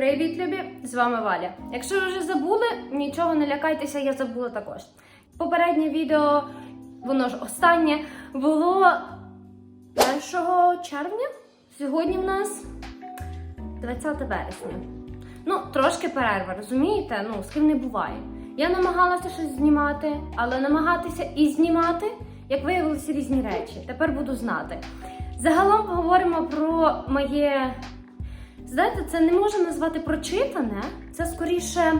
Привіт, любі! З вами Валя. Якщо ви вже забули, нічого не лякайтеся, я забула також. Попереднє відео, воно ж останнє, було 1 червня. Сьогодні в нас 20 вересня. Ну, трошки перерва, розумієте? Ну, з ким не буває. Я намагалася щось знімати, але намагатися і знімати, як виявилися різні речі. Тепер буду знати. Загалом поговоримо про моє. Знаєте, це не можна назвати прочитане, це скоріше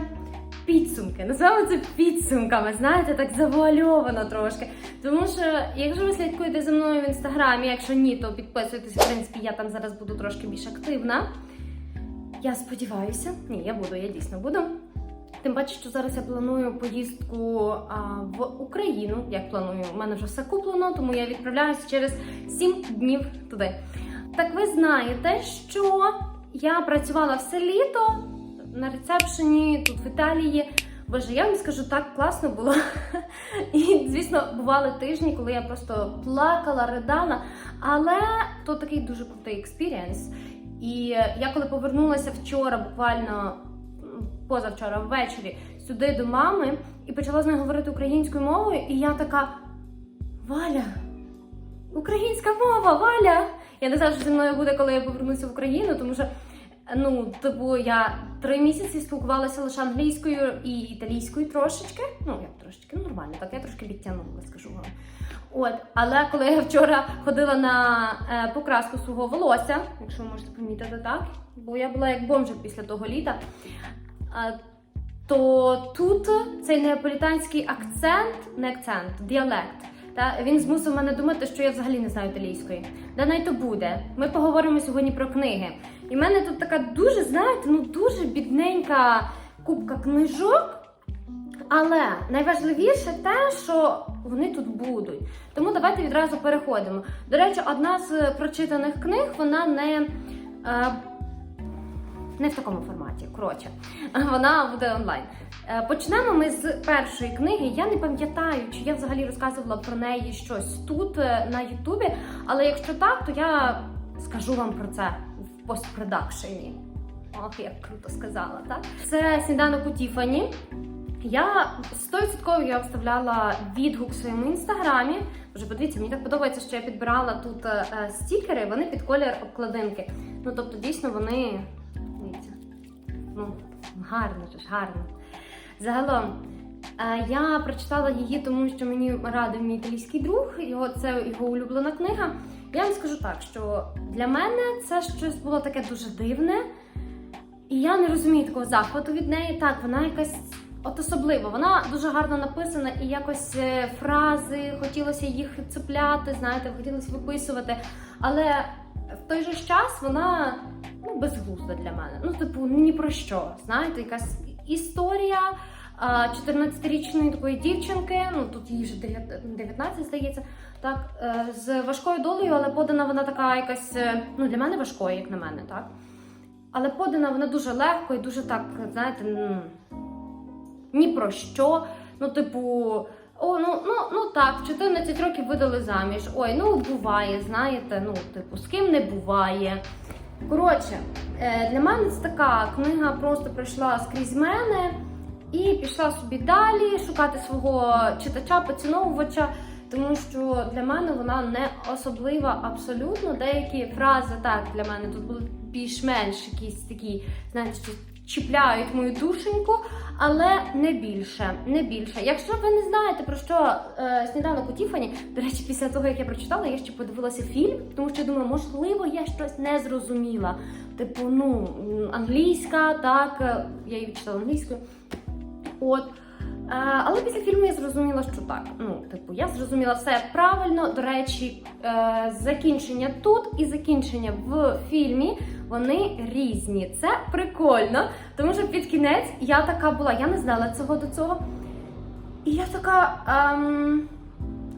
підсумки. Називаємо це підсумками, знаєте, так завуальовано трошки. Тому що, якщо ви слідкуєте за мною в інстаграмі, якщо ні, то підписуйтесь, в принципі, я там зараз буду трошки більш активна. Я сподіваюся, ні, я буду, я дійсно буду. Тим паче, що зараз я планую поїздку а, в Україну. Як планую, у мене вже все куплено, тому я відправляюся через 7 днів туди. Так ви знаєте, що я працювала все літо на рецепшені тут в Італії. Боже, я вам скажу, так класно було. І, звісно, бували тижні, коли я просто плакала, ридала. Але то такий дуже крутий експірієнс. І я коли повернулася вчора, буквально позавчора ввечері, сюди до мами і почала з нею говорити українською мовою, і я така: Валя, українська мова, Валя! Я не знаю, що зі мною буде, коли я повернуся в Україну, тому що ну, типу, я три місяці спілкувалася лише англійською і італійською трошечки. Ну, як трошечки, ну нормально, так я трошки відтягнула, скажу вам. От, але коли я вчора ходила на е, покраску свого волосся, якщо ви можете помітити так, бо я була як бомжик після того літа. е, то тут цей неаполітанський акцент, не акцент, діалект. Та він змусив мене думати, що я взагалі не знаю італійської. Да най то буде. Ми поговоримо сьогодні про книги. І в мене тут така дуже, знаєте, ну дуже бідненька купка книжок. Але найважливіше те, що вони тут будуть. Тому давайте відразу переходимо. До речі, одна з прочитаних книг, вона не. Не в такому форматі, коротше, вона буде онлайн. Е, Почнемо ми з першої книги. Я не пам'ятаю, чи я взагалі розказувала про неї щось тут е, на Ютубі. Але якщо так, то я скажу вам про це в постпродакшені. Ох, як круто сказала, так? Це сніданок у Тіфані. Я 100% я вставляла відгук в своєму інстаграмі. Вже подивіться, мені так подобається, що я підбирала тут е, стікери, вони під колір обкладинки. Ну тобто, дійсно, вони ну гарно ж гарно. Загалом, е, я прочитала її, тому що мені радив мій італійський друг. Його це його улюблена книга. Я вам скажу так, що для мене це щось було таке дуже дивне. І я не розумію такого захвату від неї. Так, вона якась от особлива. Вона дуже гарно написана, і якось е, фрази хотілося їх цепляти, знаєте, хотілося виписувати. Але в той же час вона ну, безглузда для мене. Ну, типу, ні про що. Знаєте, якась історія. а, 14-річної такої дівчинки, ну тут їй вже 19, здається, так, е, з важкою долею, але подана вона така якась, е, ну для мене важкою, як на мене, так. Але подана вона дуже легко і дуже так, знаєте, ні про що. Ну, типу, о, ну, ну, ну так, в 14 років видали заміж. Ой, ну буває, знаєте, ну, типу, з ким не буває. Коротше, е, для мене це така книга просто пройшла скрізь мене і пішла собі далі шукати свого читача, поціновувача. Тому що для мене вона не особлива абсолютно. Деякі фрази так для мене тут були більш-менш якісь такі, знаєте, чіпляють мою душеньку, але не більше. Не більше. Якщо ви не знаєте про що е, сніданок у Тіфані, до речі, після того як я прочитала, я ще подивилася фільм, тому що думаю, можливо, я щось не зрозуміла. Типу, ну англійська, так е, я її читала англійською. От. Е, Але після фільму я зрозуміла, що так. Ну, типу, я зрозуміла все правильно. До речі, е, закінчення тут і закінчення в фільмі вони різні. Це прикольно, тому що під кінець я така була, я не знала цього до цього. І я така. Ем...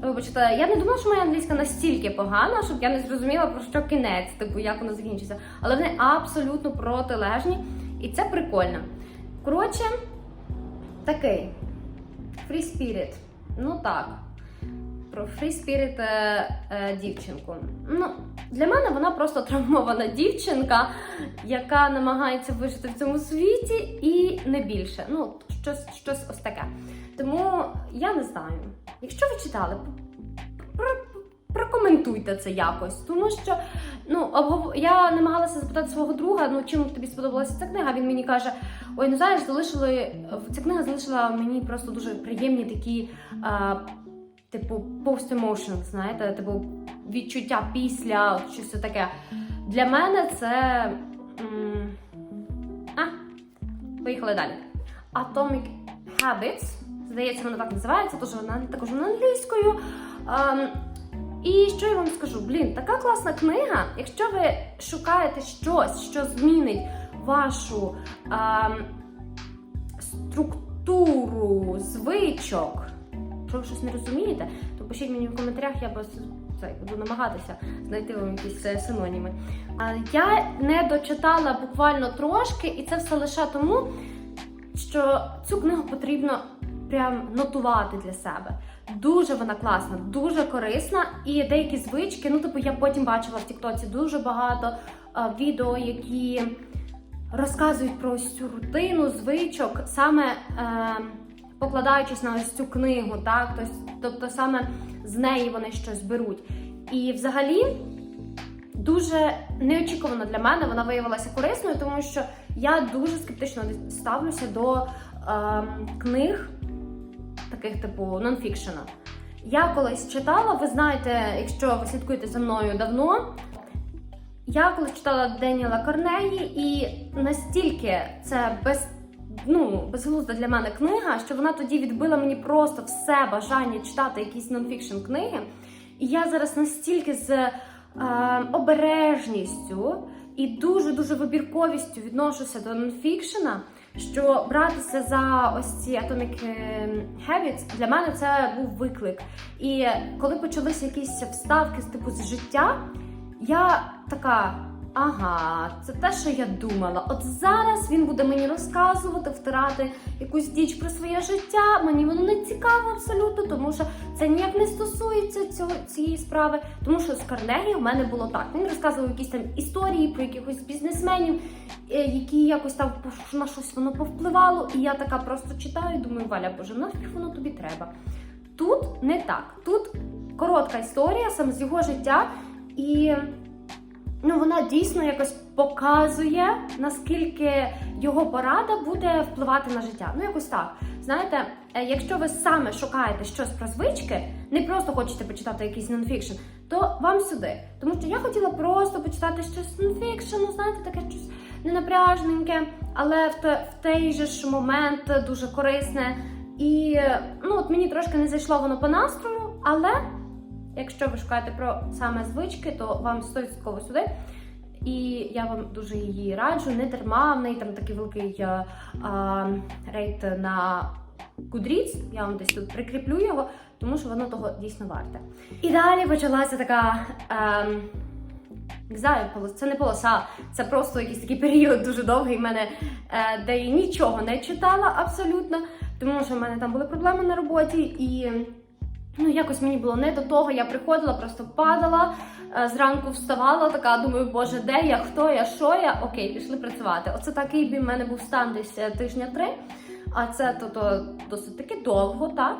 Вибачте, я не думала, що моя англійська настільки погана, щоб я не зрозуміла про що кінець, типу як воно закінчиться. Але вони абсолютно протилежні, і це прикольно. Коротше, такий. Free Spirit. Ну так. Про Free Spirit е, е, дівчинку. Ну, для мене вона просто травмована дівчинка, яка намагається вижити в цьому світі і не більше. Ну, щось, щось ось таке. Тому я не знаю. Якщо ви читали, про- прокоментуйте це якось, тому що ну я намагалася запитати свого друга, ну чим тобі сподобалася ця книга. Він мені каже: Ой, ну знаєш, залишили ця книга залишила мені просто дуже приємні такі. А, Типу, post emotions, знаєте, типу відчуття після щось таке. Для мене це. А, поїхали далі. Atomic Habits. Здається, воно так називається, тож вона також англійською. Ем, і що я вам скажу? Блін, така класна книга. Якщо ви шукаєте щось, що змінить вашу ем, структуру звичок, якщо ви щось не розумієте, то пишіть мені в коментарях, я просто це, буду намагатися знайти вам якісь е, синоніми. Я не дочитала буквально трошки, і це все лише тому, що цю книгу потрібно прям нотувати для себе. Дуже вона класна, дуже корисна. І деякі звички, ну типу, я потім бачила в Тіктоці дуже багато а, відео, які розказують про ось цю рутину звичок, саме е, покладаючись на ось цю книгу, так? Тобто, тобто саме з неї вони щось беруть. І взагалі дуже неочікувано для мене вона виявилася корисною, тому що я дуже скептично ставлюся до е, книг, таких типу нонфікшена. Я колись читала, ви знаєте, якщо ви слідкуєте за мною давно, я колись читала Деніела Корнеї, і настільки це без, ну, безглузда для мене книга, що вона тоді відбила мені просто все бажання читати якісь нонфікшн книги. І я зараз настільки з е, обережністю і дуже-дуже вибірковістю відношуся до нонфікшена, що братися за ось ці Atomic е, Habits для мене це був виклик. І коли почалися якісь вставки з типу з життя, я така. Ага, це те, що я думала. От зараз він буде мені розказувати, втирати якусь діч про своє життя. Мені воно не цікаво абсолютно, тому що це ніяк не стосується цього цієї справи. Тому що з Карнегі в мене було так. Він розказував якісь там історії про якихось бізнесменів, е, які якось там на щось воно повпливало. І я така просто читаю, думаю, Валя, боже, нафіг воно тобі треба. Тут не так. Тут коротка історія саме з його життя, і ну, вона дійсно якось показує, наскільки його порада буде впливати на життя. Ну, якось так. Знаєте, е, якщо ви саме шукаєте щось про звички, не просто хочете почитати якийсь нонфікшн, то вам сюди. Тому що я хотіла просто почитати щось нонфікшн, ну, знаєте, таке щось ненапряжненьке, але в, те, в той же ж момент дуже корисне. І ну, от мені трошки не зайшло воно по настрою, але якщо ви шукаєте про саме звички, то вам 100% сюди. І я вам дуже її раджу. Не дарма в неї там такий великий а, а, рейт на Goodreads. Я вам десь тут прикріплю його, тому що воно того дійсно варте. І далі почалася така. ем, не знаю, це не полоса, це просто якийсь такий період дуже довгий в мене, е, де я нічого не читала абсолютно, тому що в мене там були проблеми на роботі, і ну якось мені було не до того. Я приходила, просто падала, е, зранку вставала, така думаю, боже, де я, хто я, що я? Окей, пішли працювати. Оце такий в мене був стан десь е, тижня три, а це то, то досить таки довго, так.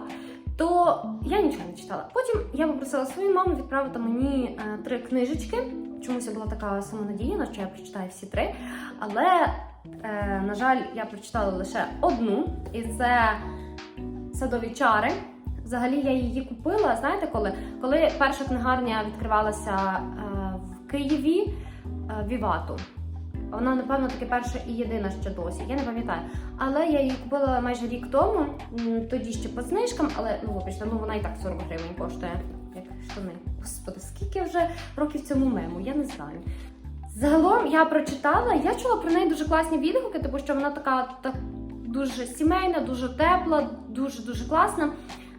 То я нічого не читала. Потім я попросила свою маму відправити мені е, три книжечки. Чомусь я була така самонадіяна, що я прочитаю всі три. Але, е, на жаль, я прочитала лише одну, і це садові чари. Взагалі я її купила. Знаєте коли? Коли перша книгарня відкривалася е, в Києві е, Вівату. Вона, напевно, таки перша і єдина ще досі, я не пам'ятаю. Але я її купила майже рік тому, тоді ще по знижкам, але ну вибачте, ну вона і так 40 гривень коштує, як штани. Господи, скільки вже років цьому мему, я не знаю. Загалом я прочитала, я чула про неї дуже класні відгуки, тому що вона така так, дуже сімейна, дуже тепла, дуже дуже класна.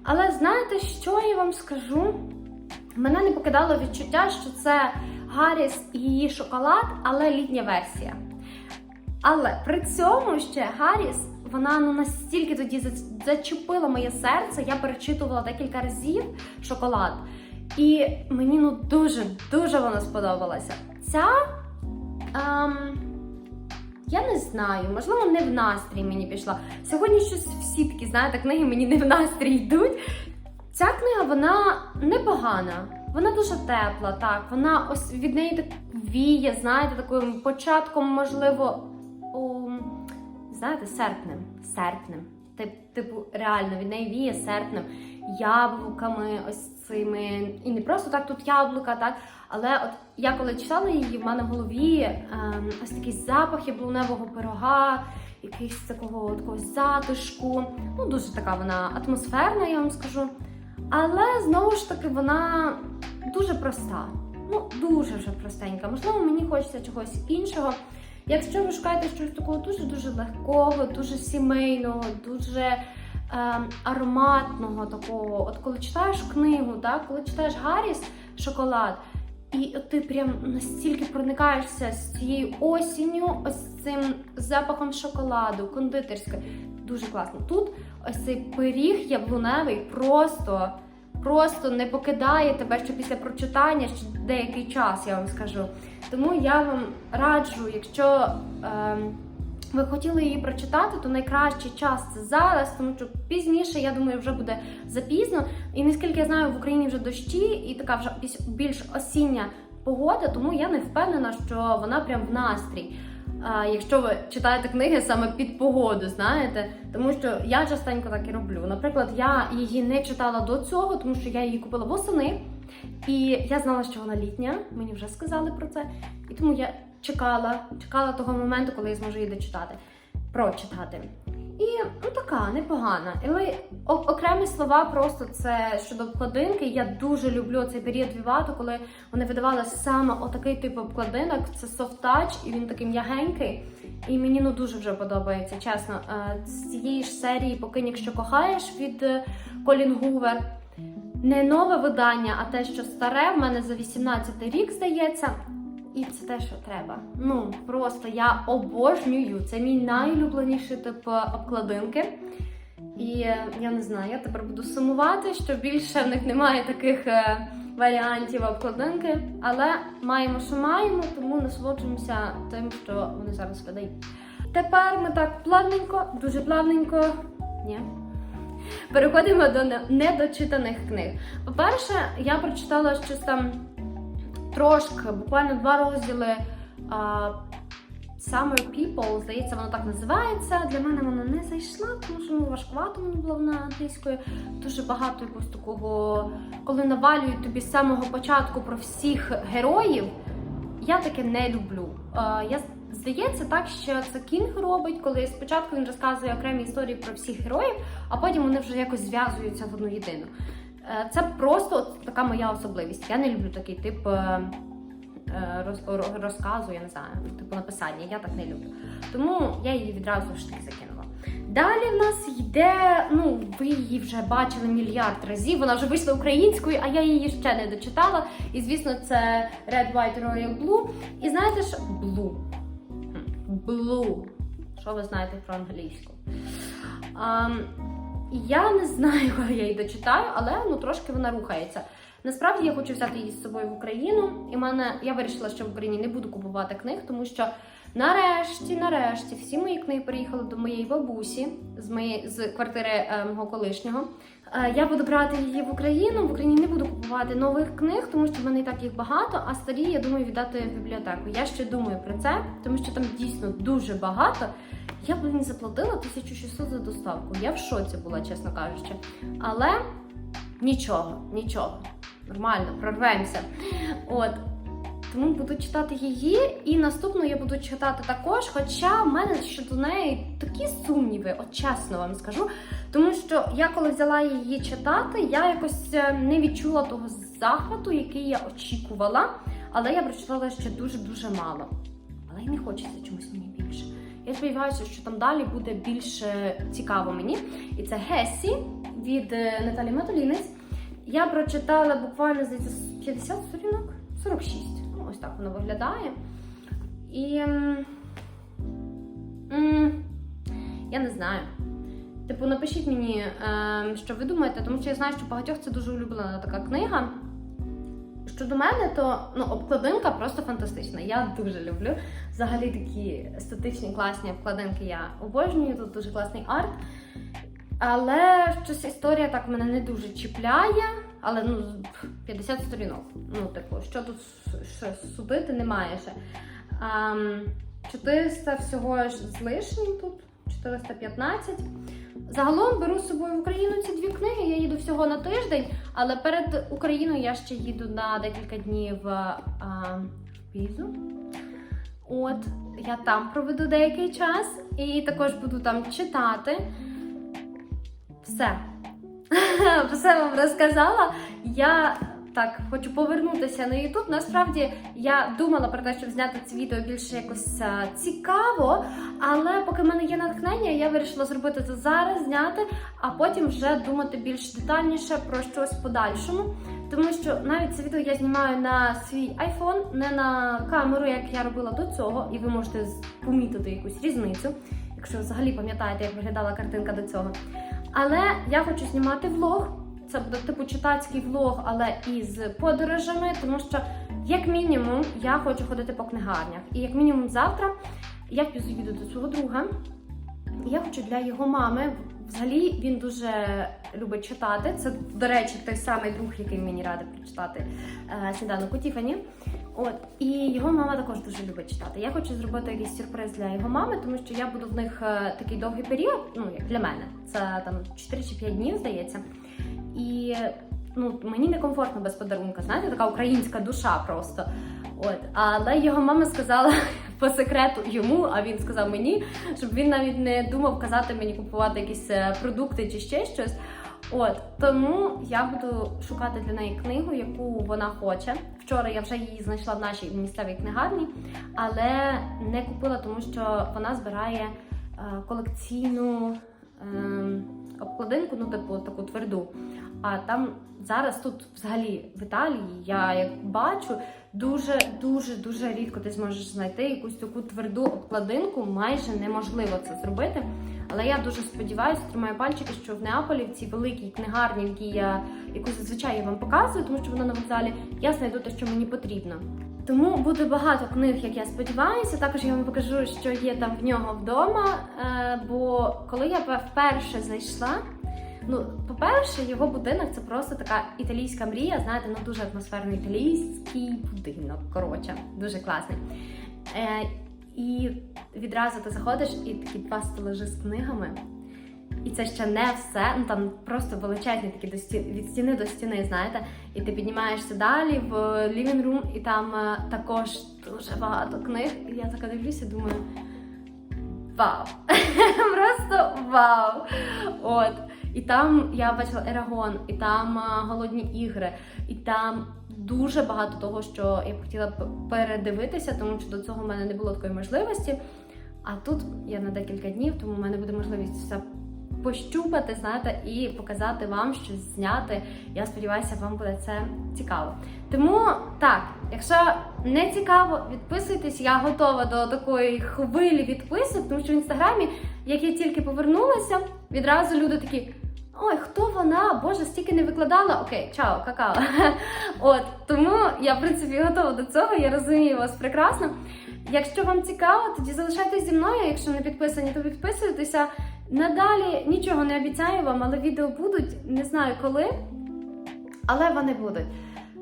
Але знаєте, що я вам скажу? Мене не покидало відчуття, що це Гарріс і її шоколад, але літня версія. Але при цьому ще Гарріс вона ну настільки тоді зачепила моє серце. Я перечитувала декілька разів шоколад. І мені ну дуже дуже вона сподобалася. Ця. Ем, я не знаю, можливо, не в настрій мені пішла. Сьогодні щось всі такі, знаєте, книги мені не в настрій йдуть. Ця книга вона непогана, вона дуже тепла, так. Вона ось від неї так віє, знаєте, таким початком, можливо, у, знаєте, серпнем. Серпнем. Тип, типу, реально від неї віє серпнем, яблуками, ось цими. І не просто так тут яблука, так. Але от я коли читала її, в мене в голові ем, ось такий запах яблуневого пирога, якийсь такого такого затишку. Ну, дуже така вона атмосферна, я вам скажу. Але знову ж таки вона дуже проста. Ну, дуже вже простенька. Можливо, мені хочеться чогось іншого. Якщо ви шукаєте щось такого дуже-дуже легкого, дуже сімейного, дуже ароматного такого. От коли читаєш книгу, так, коли читаєш Гарріс шоколад, і ти прям настільки проникаєшся з цією осінню, ось цим запахом шоколаду, кондитерської. Дуже класно. Тут ось цей пиріг яблуневий просто, просто не покидає тебе ще після прочитання ще деякий час, я вам скажу. Тому я вам раджу, якщо ем, ви хотіли її прочитати, то найкращий час це зараз, тому що пізніше, я думаю, вже буде запізно. І наскільки я знаю, в Україні вже дощі і така вже більш- осіння погода, тому я не впевнена, що вона прям в настрій. А, якщо ви читаєте книги саме під погоду, знаєте, тому що я частенько так і роблю. Наприклад, я її не читала до цього, тому що я її купила восени, і я знала, що вона літня. Мені вже сказали про це. І тому я чекала, чекала того моменту, коли я зможу її дочитати, прочитати. І ну така непогана. Але окремі слова просто це щодо обкладинки. Я дуже люблю цей період Вівату, коли вони видавали саме отакий тип обкладинок. Це touch, і він такий м'ягенький. І мені ну дуже вже подобається, чесно. Е, З цієї ж серії Покинь, якщо кохаєш від е, Колін Гувер. Не нове видання, а те, що старе, в мене за 18 рік здається. І це те, що треба. Ну просто я обожнюю. Це мій найулюбленіший тип е, обкладинки. І е, я не знаю, я тепер буду сумувати, що більше в них немає таких е, варіантів обкладинки. Але маємо, що маємо, тому насолоджуємося тим, що вони зараз видають. Тепер ми так плавненько, дуже плавненько. Ні. Переходимо до недочитаних книг. По-перше, я прочитала щось там трошки, буквально два розділи а, Summer People, здається, воно так називається. Для мене воно не зайшла, тому що ну, важкувато воно було на англійською. Дуже багато якогось такого, коли навалюють тобі з самого початку про всіх героїв. Я таке не люблю. А, я Здається, так, що це Кінг робить, коли спочатку він розказує окремі історії про всіх героїв, а потім вони вже якось зв'язуються в одну єдину. Е, Це просто така моя особливість. Я не люблю такий тип е, е, роз- ро- розказу, я не знаю, типу написання. Я так не люблю. Тому я її відразу ж таки закинула. Далі в нас йде, ну ви її вже бачили мільярд разів. Вона вже вийшла українською, а я її ще не дочитала. І звісно, це Red, White, Royal Blue. І знаєте ж, Blue. Blue. Що ви знаєте про англійську? Ам, я не знаю, коли я її дочитаю, але ну трошки вона рухається. Насправді я хочу взяти її з собою в Україну, і мене я вирішила, що в Україні не буду купувати книг, тому що нарешті, нарешті, всі мої книги переїхали до моєї бабусі з моєї з квартири е, мого колишнього. Е, я буду брати її в Україну. В Україні не буду купувати нових книг, тому що в мене і так їх багато. А старі я думаю віддати в бібліотеку. Я ще думаю про це, тому що там дійсно дуже багато. Я блін заплатила 1600 за доставку. Я в шоці була, чесно кажучи. Але нічого, нічого. Нормально, прорвемося. От. Тому буду читати її, і наступну я буду читати також. Хоча в мене щодо неї такі сумніви, от чесно вам скажу. Тому що я коли взяла її читати, я якось е, не відчула того захвату, який я очікувала. Але я прочитала ще дуже-дуже мало. Але й не хочеться чомусь мені більше. Я сподіваюся, що там далі буде більше цікаво мені. І це Гесі від е, Наталі Матулінець. Я прочитала буквально здається, з 50 сторінок, 46. Ну, ось так воно виглядає. І м, м, Я не знаю. Типу, напишіть мені, е, що ви думаєте, тому що я знаю, що багатьох це дуже улюблена така книга. Щодо мене, то ну, обкладинка просто фантастична. Я дуже люблю. Взагалі такі естетичні, класні обкладинки я обожнюю, тут дуже класний арт. Але щось історія так мене не дуже чіпляє. Але ну 50 сторінок. Ну, типу, що тут щось судити немає ще. Ам, 400 всього ж з лишнім тут, 415. Загалом беру з собою в Україну ці дві книги. Я їду всього на тиждень, але перед Україною я ще їду на декілька днів а, в Пізу. От, я там проведу деякий час і також буду там читати. Все. Все вам розказала. Я так хочу повернутися на YouTube. Насправді я думала про те, щоб зняти це відео більше якось а, цікаво, але поки в мене є натхнення, я вирішила зробити це зараз, зняти, а потім вже думати більш детальніше про щось подальшому. Тому що навіть це відео я знімаю на свій iPhone, не на камеру, як я робила до цього, і ви можете помітити якусь різницю, якщо взагалі пам'ятаєте, як виглядала картинка до цього. Але я хочу знімати влог. Це буде типу читацький влог, але із подорожами, тому що, як мінімум, я хочу ходити по книгарнях. І як мінімум завтра я їду до свого друга. Я хочу для його мами. Взагалі він дуже любить читати. Це, до речі, той самий друг, який мені радив прочитати е, сніданок у Тіфані. От і його мама також дуже любить читати. Я хочу зробити якийсь сюрприз для його мами, тому що я буду в них е, такий довгий період. Ну як для мене, це там 4 чи 5 днів, здається. І ну мені некомфортно без подарунка. Знаєте, така українська душа просто. От, але його мама сказала по секрету йому, а він сказав мені, щоб він навіть не думав казати мені купувати якісь е, продукти чи ще щось. От тому я буду шукати для неї книгу, яку вона хоче. Вчора я вже її знайшла в нашій місцевій книгарні, але не купила, тому що вона збирає е, колекційну ем, обкладинку, ну типу таку тверду. А там зараз тут, взагалі, в Італії, я як бачу, дуже дуже дуже рідко ти зможеш знайти якусь таку тверду обкладинку. Майже неможливо це зробити. Але я дуже сподіваюся, тримаю пальчики, що в Неаполі, в цій великій книгарні, в якій я яку зазвичай я вам показую, тому що вона на вокзалі, я знайду те, що мені потрібно. Тому буде багато книг, як я сподіваюся. Також я вам покажу, що є там в нього вдома. Е, бо коли я вперше зайшла, ну, по-перше, його будинок це просто така італійська мрія. Знаєте, ну дуже атмосферний італійський будинок. Коротше, дуже класний. Е, і відразу ти заходиш і такі два стелажі з книгами. І це ще не все. Ну там просто величезні такі до сті... від стіни до стіни, знаєте. І ти піднімаєшся далі в living room, і там е, також дуже багато книг. І я така дивлюся, думаю. Вау! Просто вау! От. І там я бачила Ерагон, і там голодні ігри, і там дуже багато того, що я б хотіла передивитися, тому що до цього в мене не було такої можливості. А тут я на декілька днів, тому в мене буде можливість все пощупати, знаєте, і показати вам щось зняти. Я сподіваюся, вам буде це цікаво. Тому так, якщо не цікаво, відписуйтесь. Я готова до такої хвилі відписок, тому що в інстаграмі, як я тільки повернулася, відразу люди такі. Ой, хто вона? Боже, стільки не викладала. Окей, чао, какао. От тому я в принципі готова до цього. Я розумію вас прекрасно. Якщо вам цікаво, тоді залишайтесь зі мною. Якщо не підписані, то підписуйтеся. Надалі нічого не обіцяю вам, але відео будуть. Не знаю коли, але вони будуть.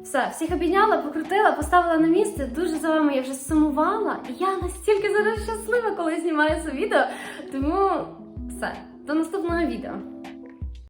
Все, всіх обійняла, покрутила, поставила на місце. Дуже за вами я вже сумувала. І я настільки зараз щаслива, коли знімаю це відео. Тому все, до наступного відео.